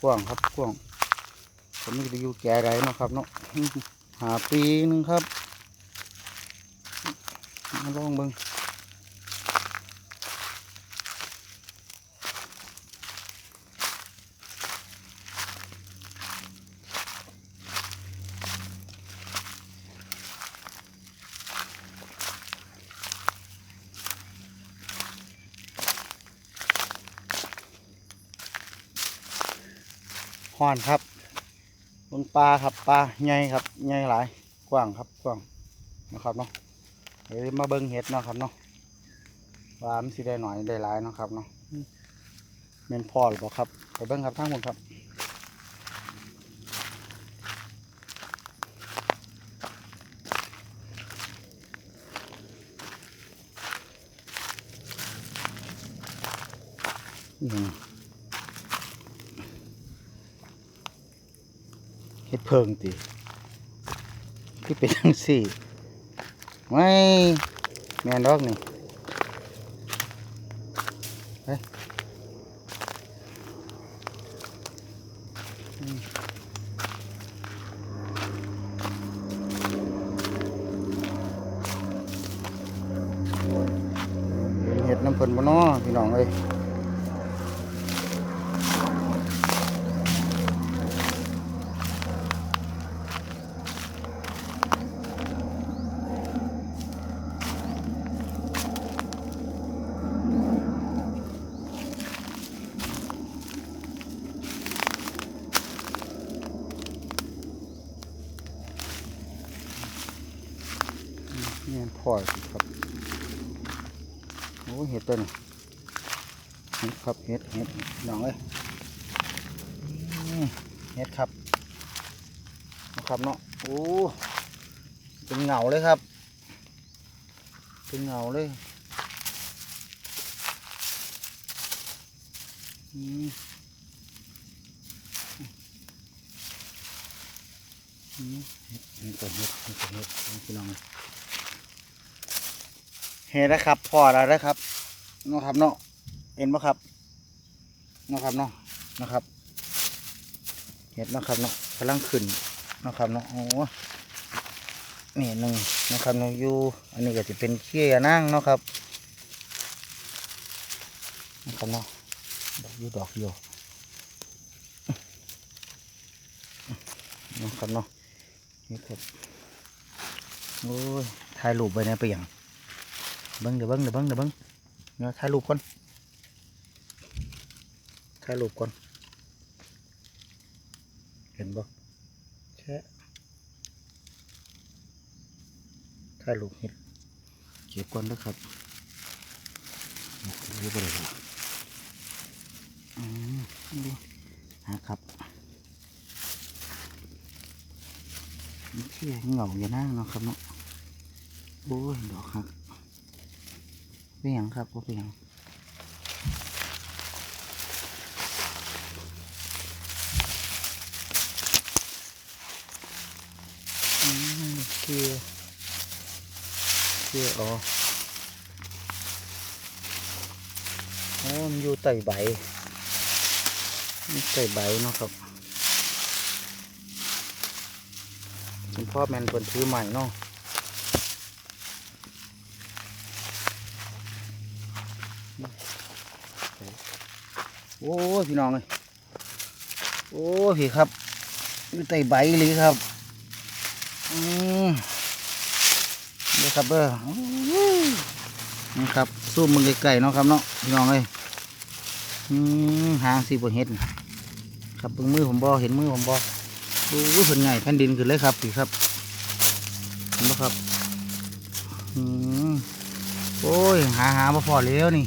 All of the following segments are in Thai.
กว้างครับกว้างผมนี่จะอยู่แก่ไรเนาะครับเนาะหาปีนึงครับมาลองเบิ้ง ห่อนครับบนปลาครับปลาใหญ่ครับใหญ่หลายกว้างครับกว้างนะครับเนาะเดี๋ยวมาเบิ้งเห็ดเนาะครับเนาะวามันสีได้หน่อยได้หลายเนาะครับเนาะเมนพอหรือเปล่าครับไปเบิ้งครับทั้งหมดครับ เฮ็ดเพิงติที่เป็นจังสี่ไม่แม่นดอกนี่ไปอืมเป็นเห็ดน้ำเพิ่นบ่น้อพี่น้องเอ้ย นี่มัน พ่อสิครับโอ้เห็ดตัวนี้เห็ดครับเห็ดเห็ดน้องเอ้ยเห็ดครับนะครับเนาะโอ้เป็นเหงาเลยครับ เป็นเหงาเลยอืมอืมเห็ดเห็ดตัวเห็ดเห็ดตัวเห็ดนี่พี่น้องเอ้ย เห็นแล้วครับพอแล้วนะครับเนาะครับเนาะเห็นปะครับเนาะครับเนาะนะครับ เห็ดเนาะครับเนาะกำลังขึ้นเนาะครับเนาะโอ้นี่หนึ่งเนาะครับเนาะอยู่อันนี้ก็จะเป็นเขี้ยนั่งเนาะครับเนาะครับเนาะดอกอยู่ดอกอยู่เนาะครับเนาะนี่ครับโอ้ยถ่ายรูปไปเนี่ยไปอย่าง เบิ้งเดี๋ยวเบิ้งเดี๋ยวเบิ้งเดี๋ยวเบิ้งเดี๋ยถ่ายรูปก่อนถ่ายรูปก่อน เห็นบ่แช่ถ่ายรูปเห็ดเก็บก่อนนะครับนี่บ่ได้บ่อืมดูหาครับเที่ยงเหงาอย่างนั่งเนะครับเนาะโอ้ยดอกครับ เป็นหยังครับว่าเป็นหยังอืมเกียร์เกียร์อ๋อโอ้มันอยู่ใต้ใบมันใต้ใบเนาะครับคุณพ่อแมนคนถือใหม่เนาะ อ้พี่น้องเลยโอ้พี่ครับอยู่ใต้ใบเลยครับอืมเด้อครับเด้ออนี่ครับสู้มึงไกลๆเนาะครับเนาะพี่น้องเลยอืมหางสีบเห็ดครับเบิ่งมือผมบอเห็นมือผมบอโอ้ยเพิ่นไงแผ่นดินขึ้นเลยครับพี่ครับเห็นบ่ครับอืมโอ้ยหาหามาพอแล้วนี่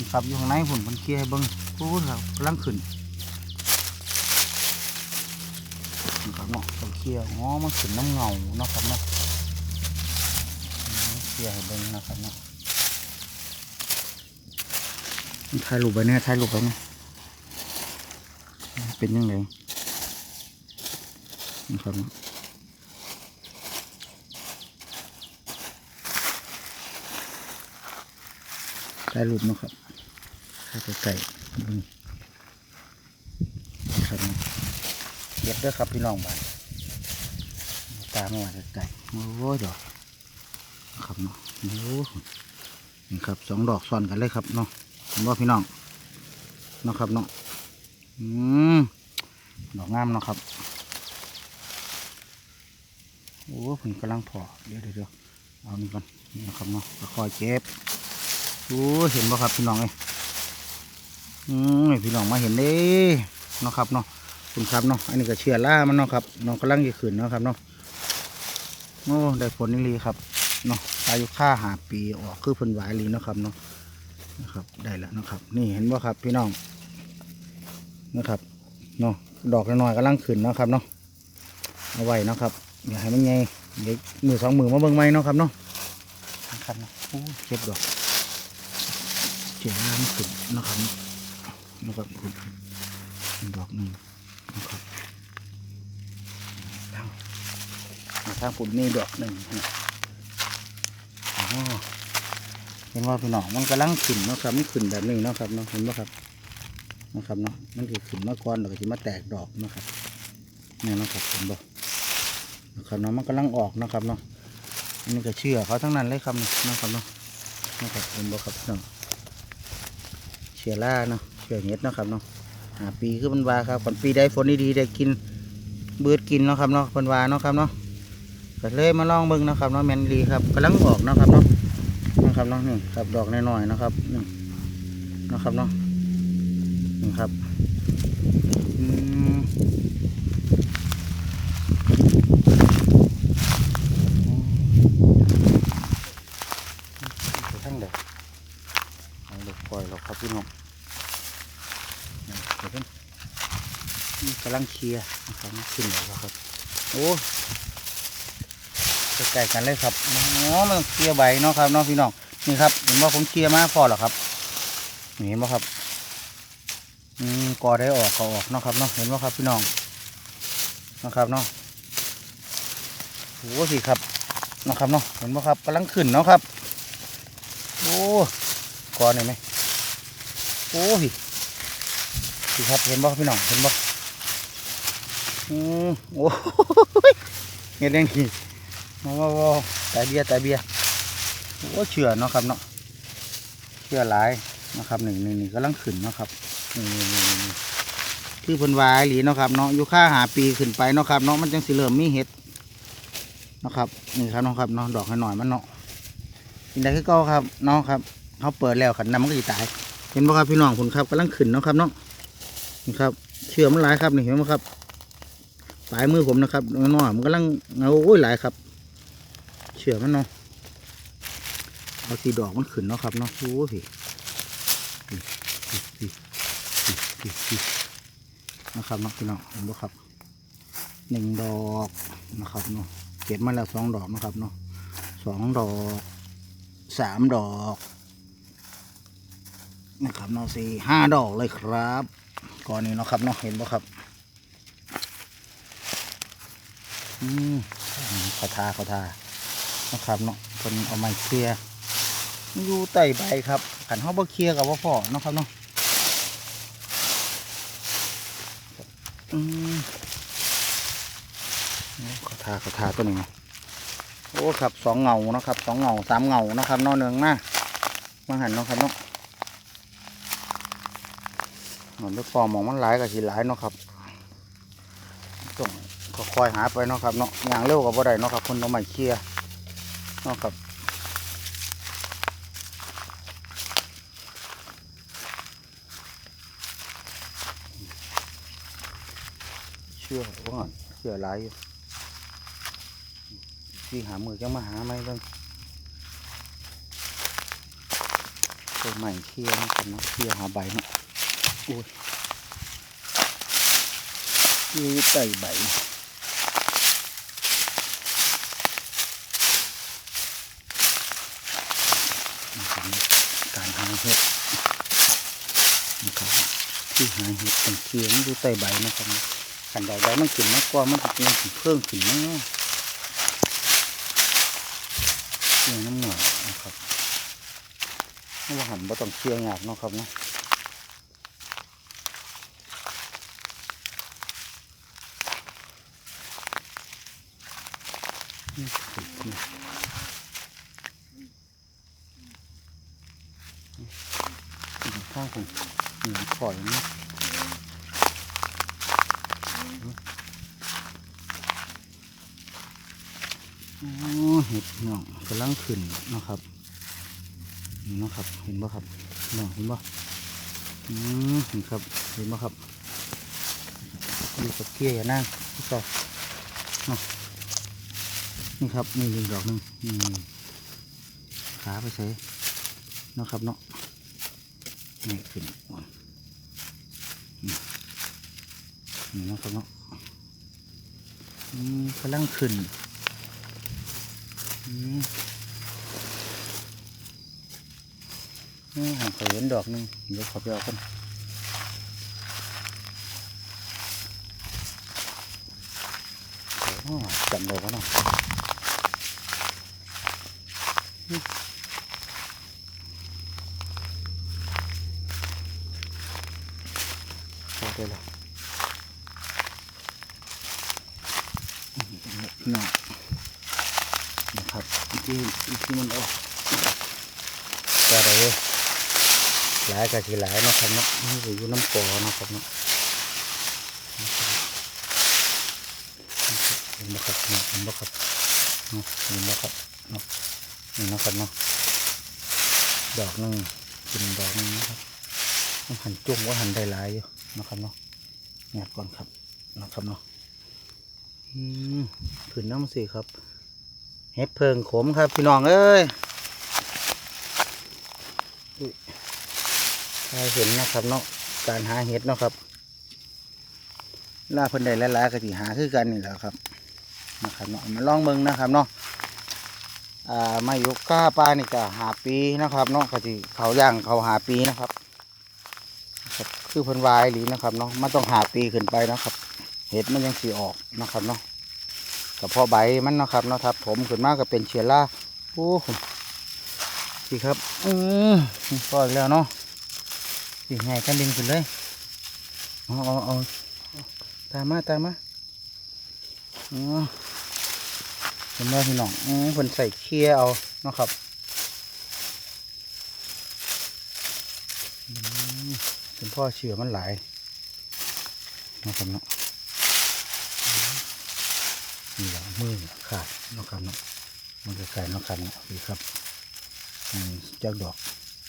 คุณขับอยู่ข้างในผมมันเคลียร์ให้เบิ้งพูดครับกำลังขึ้นมันก็เนาะต้องเคลียร์อ๋อมันขึ้นน้ำเงาเนาะครับเนาะเคลียร์ให้เบิ้งนะครับเนาะมันถ่ายรูปไปเนี่ยถ่ายรูปไปเนี่ยเป็นยังไงนะครับเนาะ ถ่ายรูปนะครับข้าไก่ๆอืมก็บด้อครับพี่น้องบ้านตามมาไกลๆโอ้ยดอกครับเนาะโอ้นี่ครับสองดอกซ้อนกันเลยครับเนาะเห็นบ่พี่น้องเนาะครับเนาะอืมดอกงามเนาะครับโอ้ผมกำลังพอเดี๋ยวเดี๋ยวเอานี่ก่อนนี่นะครับเนาะคอยเก็บ โอ้เห็นบ่ครับพี่น้องเอ้ยอืมพี่น้องมาเห็นเด้เนาะครับเนาะคุณครับเนาะอันนี้ก็เชื่อล่ามันเนาะครับน้องกำลังจะขึ้นเนาะครับเนาะโอ้ได้ผลนี่ลีครับเนาะอายุค่าหาปีออกคือเพิ่นหวายลีเนาะครับเนาะนะครับได้แล้วเนาะครับ นี่เห็นบ่ครับพี่น้องนะครับเนาะดอกน้อยๆกำลังขึ้นเนาะครับเนาะเอาไว้เนาะครับอย่าให้มันใหญ่เดี๋ยวมือสองมือมาเบิ่งใหม่เนาะครับเนาะนะครับเนาะโอ้เก็บดอก เจ้ามันขึ้นนะครับนะครับขึ้นดอกหนึ่งนะครับทางทางปุ่นนี่ดอกหนึ่งอ๋อเห็นว่าพี่น้องมันกำลังขึ้นนะครับมันขึ้นแบบนี้นะครับเนาะเห็นไหมครับนะครับเนาะมันคือขึ้นมาก่อนแล้วก็จะมาแตกดอกนะครับนี่นะครับเห็นบ่นะครับเนาะมันกำลังออกนะครับเนาะอันก็เชื่อเขาทั้งนั้นเลยครับนะครับเนาะนะครับเห็นบ่ครับพี่น้องเชื่อล่าเนาะเชื่อเห็ดเนาะครับเนาะหาปีคือมันวาครับก่อนปีได้ฝนดีๆได้กินเบืดกินเนาะครับเนาะเพิ่นวาเนาะครับเนาะก็เลยมาลองเบิ่งเนาะครับเนาะแมนดีครับกำลังออกเนาะครับเนาะนะครับเนาะนี่ครับดอกน้อยๆเนาะครับนี่เนาะครับเนาะนี่ครับอืมไปทั้งเด็กเอาเด็กปล่อยหรอกครับพี่น้อง เดี๋ยวเพิ่นนี่กำลังเคลียร์นะครับขึ้นแล้วครับ โอ้ใกล้ๆกันเลยครับอ๋อมันเคลียร์ใบเนาะครับน้องพี่น้อง นี่ครับ เห็นว่าผมเคลียร์มากพอหรอครับ เห็นไหมครับ อืมกอได้ออกก็ออกเนาะครับเนาะ เห็นไหมครับพี่น้องนะครับเนาะโอ้สิครับเนาะครับเนาะ เห็นไหมครับกำลังขึ้นเนาะครับ โอ้กอเห็นไหมโอ้สิครับ เห็นบ่พี่น้อง เห็นบ่ อืมโอ้ยเงี้ยเด้งขี้มาว่าวตาเบียตาเบียโอ้เชื่อเนาะครับเนาะเชื่อหลายนะครับหนี่งหนี่งนี่กำลังขึ้นเนาะครับนี่นี่นี่นี่คือเพิ่นวายหลีเนาะครับเนาะอยู่ค่าหาปีขึ้นไปเนาะครับเนาะมันจังสิเริ่มมีเห็ดเนาะครับนี่ครับเนาะครับเนาะดอกหน่อยมันเนาะกินได้คือเก่าครับเนาะครับเขาเปิดแล้วขันน้ำมันก็จะตาย เห็นบ่ครับพี่น้องผมครับกำลังขึ้นเนาะครับเนาะนี่ครับเชื่อมันหลายครับนี่เห็นไหมครับ ปลายมือผมนะครับน้อยๆมันกำลังเงาโอ้ยหลายครับ เชื่อมันเนาะเอาสีดอกมันขึ้นเนาะครับเนาะโอ้ยพี่นะครับเนาะพี่น้องเห็นบ่ครับหนึ่งดอกนะครับเนาะเก็บมาแล้วสองดอกนะครับเนาะสองดอกสามดอกนะครับเนาะสี่ห้าดอกเลยครับก่อนนี้เนาะครับเนาะเห็นป่ะครับ อืมเขาทาเขาทานะครับเนาะคนเอาไม้เคลียอยู่ใต้ใบครับขันเขาบ่เคลียกับว่าพ่อนะครับเนาะอืมเขาทาเขาทาตัวหนึ่งโอ้ครับสองเงาเนาะครับสองเงาสามเงานะครับนอเนืองมามาหันเนาะครับเนาะมันไปฟอร์มองมันหลายกับสีหลายเนาะครับ ต้องคอยหาไปเนาะครับเนาะอย่างเร็วกับบ่ได้เนาะครับคนเอาใหม่เคลียร์เนาะครับเชื่อว่าก่อเชื่อหลายอยู่ที่หามือจะมาหาไหมเรื่องตัวใหม่เคลียร์เนาะครับเนาะเคลียร์หาใบเนาะอุ้ยยืดไต่ใบการหา เห็ดนะครับที่หาเห็ดเป็นเคียงดูไต่ใบนะครับขันใดใบมันขึ้นมากกว่ามันเป็นเพิ่มขึ้นมากเนาะเคียงน้ำหน่อยนะครับไม่ว่าหันบ่ต้องเคียงยากเนาะครับเนาะ ข้างผมหนีปล่อยนี่โอ้เห็ดเนาะกำลังขึ้นนะครับนี่นะครับ เห็นบ่ครับเนาะเห็นบ่อืมเห็นครับ เห็นบ่ครับดูกับเกี้ยอย่านั่งที่ต่อนาะนี่ครับนี่หนึ่งดอกหนึ่งนี่ขาไปใส่เนาะครับเนาะ นี่ขึ้นอ่อนนี่นะครับเนาะกำลังขึ้นนี่ผมเคยเห็นดอกนึงเดี๋ยวขอไปเอากันจำได้ปะเนาะพอได้แล้วอื มเนาะนะครับที่ที่มันออกก็ได้เว้ยหลายก็สิหลายนะครับเนาะนี่ก็อยู่น้ำปอนะครับเนาะเห็นไหมครับเนาะเห็นไหมครับเนาะเห็นไหมครับเนาะนี่นะครับเนาะดอกหนึงกินดอกหนึงนะครับต้องหันจุ่มว่าหันได้หลายอยู่นะครับเนาะเงียบก่อนครับนะครับเนาะ อืนน้ำสิครับ เห็ดเพิงขมครับพี่น้องเอ้ยให้เห็นนะครับเนาะการหาเห็ดเนาะครับล่าเพิ่นได้หลายๆก็สิหาคือกันนี่แหละครับนะครับเนาะมาลองเบิ่งนะครับเนาะอ่ามาอยู่ก้าปลานี่ก็หาปีนะครับเนาะก็สิเขาย่างเขาหาปีนะครับนะครับ คือเพิ่นวายหรือนะครับเนาะมันต้องหาปีขึ้นไปนะครับ เห็ดมันยังสีออกนะครับเนาะก็พอใบมันนะครับเนาะครับ ผมขึ้นมากก็เป็นเชื้อราโอ้สิครับอือพออีกแล้วเนาะสิไงกันดินขึ้นเลยเอาเอาเอาตามมาตามมาอ๋อเห็นไหมพี่น้องอืมคนใส่เคี้ยเอาเนาะครับอืมเป็นพ่อเชื่อมันหลายนะครับเนาะนี่แหละ มือขาดนาะครับเนาะมันจะใส่นาะครับเนาะนี่ครับอืมจากดอก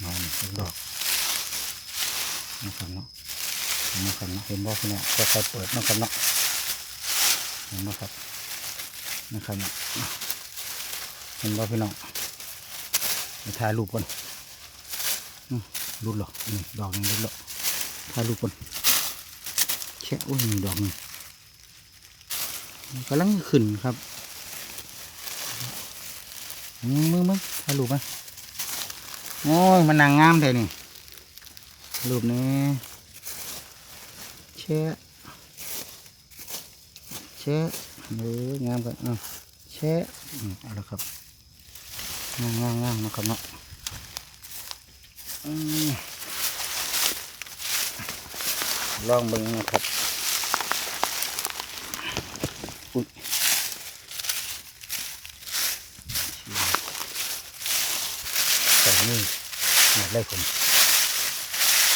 นาะนี่จาดอกนะครับเนาะนะครับเนาะเห็นบ่พี่เนี่ยค่อยๆเปิดนะครับเนาะเห็นบ่ครับนะครับเนาะเห็นบ่พี่น้องไปถ่ายรูปก่อนรูดหรอนี่ดอกนึงรูดหรอถ่ายรูปก่อนแช่อุ้ยดอกนึง กำลังขึ้นครับมึงมึงถ่ายรูปไหมโอ้ยมันนางงามแต่นี่รูปนี้แชะแชะเอองามกันอะแชะอืมเอาละครับงามงามงามนะครับเนาะลองเบิ่งนะครับ ใส่นี่อยากได้ผม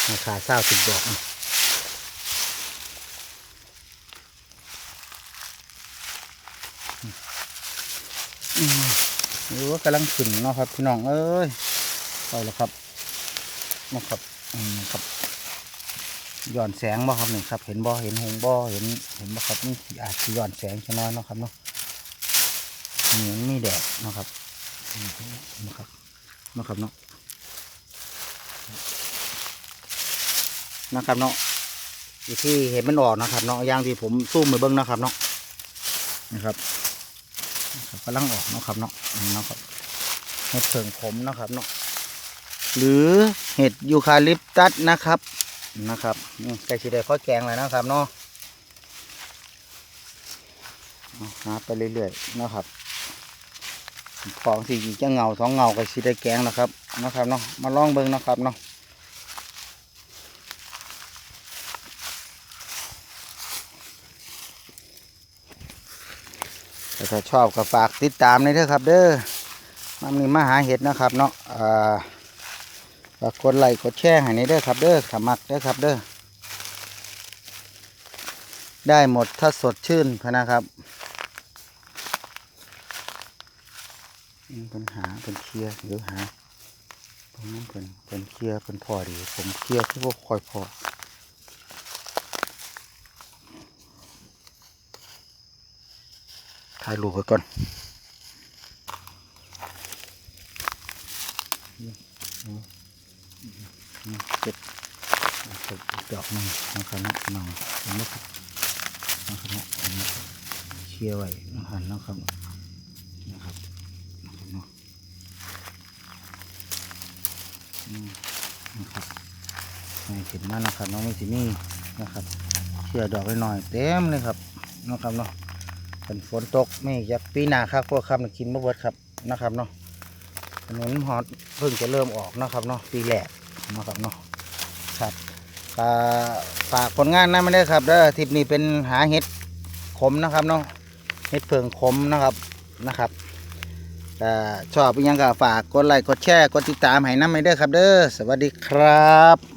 ราคาเศร้าสิบดอกนี่อืมหรือว่ากำลังขึ้นเนาะครับพี่น้องเอ้ยไปแล้วครับนะครับอืมครับย้อนแสงบ่ครับนี่ครับ เห็นบ่เห็นหงบ่เห็นเห็นบ่ครับนี่อาจจะย้อนแสงใช่ไหมเนาะครับเนาะนี่มันมีแดดเนาะครับนะครับ นะครับเนาะนะครับเนาะอยู่ที่เห็นมันออกนะครับ เนาะยางที่ผมซูมไปเบิ้งนะครับเนาะนะครับกำลังออกนะครับเนาะนะครับเห็ดเผิงขมนะครับเนาะหรือเห็ดยูคาลิปตัสนะครับนะครับอืมใกล้ชิได้ข้อแกงเลยนะครับเนาะหาไปเรื่อยๆนะครับ ของสี่จะเงาสองเงาก็ชิได้แกงนะครับนะครับเนาะมาลองเบิ้งนะครับเนาะถ้าชอบก็ฝากติดตามเลยเด้อครับ เด้อมามีมาหาเห็ดนะครับเนาะอ่าฝากกดไลค์กดแชร์ให้ในเด้อครับ เด้อสมัครเด้อครับเด้อได้หมดถ้าสดชื่นพนะครับอืม เป็นหาเป็นเคลียร์หรือหาผมนั่นเป็นเป็นเคลียร์เป็นพอดี ผมเคลียร์ที่ว่าคอยพอถ่ายรูปไว้ก่อนเจ็บเจ็บดอกนึงนะครับนะน้องนไมครับนะครับนะเห็นไหมครับเชียร์ไว้นะครันะครับนะครับนะครับเนาะอืมนะครับให้เห็น มานะครับน้องม่สิมีนะครับเชียร์ดอกไว้หน่อยเต็มเลยครับนะครับเนาะเป็นฝนตกไม่ยากปีหน้าครับพวกครับกินมะเบิดครับนะครับเนาะถนนหอดเพิ่งจะเริ่มออกนะครับเนาะปีแรกนะครับเนาะครับฝากผลงานนั้นไม่ได้ครับเด้อทิปนี้เป็นหาเห็ดขมนะครับเนาะเห็ดเผิงขมนะครับนะครับชอบยังก็ฝากกดไลค์กดแชร์กดติดตามให้น้ำไม่ได้ครับเด้อสวัสดีครับ